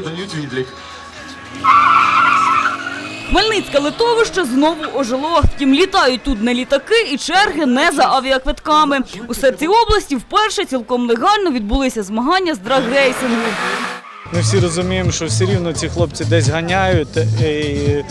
дають відлік. Хмельницьке литовище знову ожило. Втім, літають тут не літаки і черги не за авіаквитками. У серці області вперше цілком легально відбулися змагання з драгрейсингу. Ми всі розуміємо, що все рівно ці хлопці десь ганяють, і е,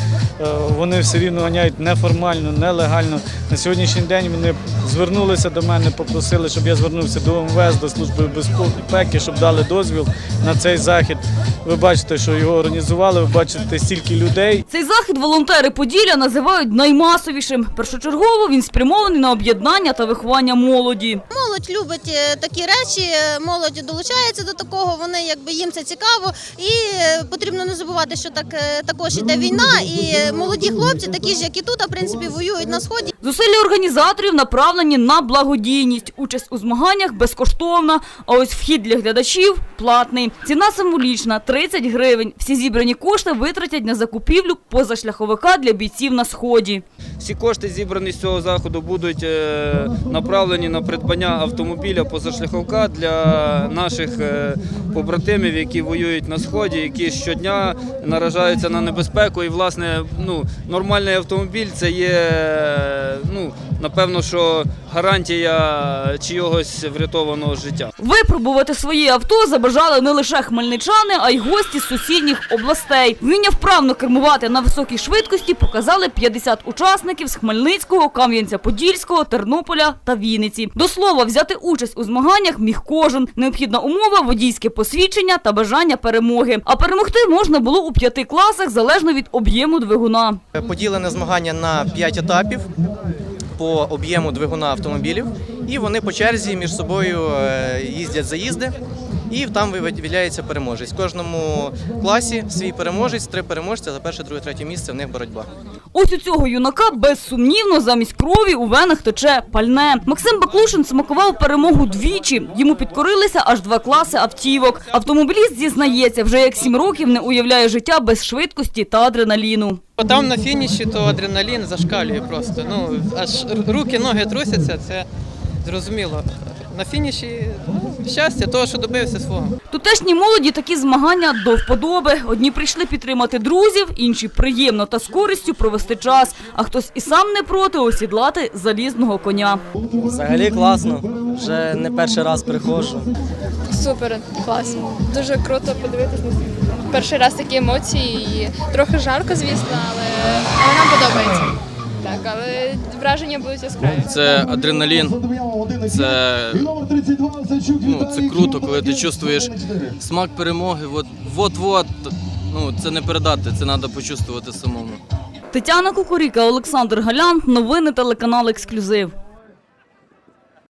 вони все рівно ганяють неформально, нелегально. На сьогоднішній день вони звернулися до мене, попросили, щоб я звернувся до МВС, до Служби безпеки, щоб дали дозвіл на цей захід. Ви бачите, що його організували, ви бачите стільки людей. Цей захід волонтери Поділля називають наймасовішим. Першочергово він спрямований на об'єднання та виховання молоді. Молодь любить е, такі речі, е, молодь долучається до такого. Вони якби їм це цікаво, і е, потрібно не забувати, що так е, також іде війна, і е, молоді хлопці, такі ж як і тут, а в принципі воюють на сході. Зусилля організаторів направлені на благодійність. Участь у змаганнях безкоштовна, а ось вхід для глядачів платний. Ціна символічна 30 гривень. Всі зібрані кошти витратять на закупівлю позашляховика для бійців на сході. Всі кошти, зібрані з цього заходу, будуть е, направлені на придбання автомобіля позашляховка для наших е, побратимів, які воюють на сході, які щодня наражаються на небезпеку. І, власне, ну, нормальний автомобіль це є, ну, напевно, що гарантія чийогось врятованого життя. Випробувати свої авто забажали не лише хмельничани, а й гості з сусідніх областей. Вміння вправно кермувати на високій швидкості показали 50 учасників з Хмельницького, Кам'янця-Подільського, Тернополя та Вінниці. До слова, взяти участь у змаганнях міг кожен. Необхідна умова – водійське посвідчення та бажання перемоги. А перемогти можна було у п'яти класах залежно від об'єму двигуна. Поділене змагання на 5 етапів по об'єму двигуна автомобілів, і вони по черзі між собою е, їздять заїзди, і там виділяється переможець. В кожному класі свій переможець, три переможця за перше, друге, третє місце. В них боротьба. Ось у цього юнака безсумнівно замість крові у венах тече пальне. Максим Баклушин смакував перемогу двічі. Йому підкорилися аж два класи автівок. Автомобіліст зізнається, вже як сім років не уявляє життя без швидкості та адреналіну. Там на фініші то адреналін зашкалює просто. Ну аж руки, ноги трусяться, це зрозуміло. На фініші ну, щастя, того, що добився свого. Тутешній молоді такі змагання до вподоби. Одні прийшли підтримати друзів, інші приємно та з користю провести час. А хтось і сам не проти осідлати залізного коня. Взагалі класно. Вже не перший раз приходжу. Супер, клас. Дуже круто подивитись на перший раз такі емоції. І трохи жарко, звісно, але, але нам подобається. Так, але враження будуть яскраві. Це адреналін, це, ну, це круто, коли ти чувствуєш смак перемоги. От, от-от, ну, це не передати, це треба почувствувати самому. Тетяна Кукуріка, Олександр Галян. Новини телеканал Ексклюзив.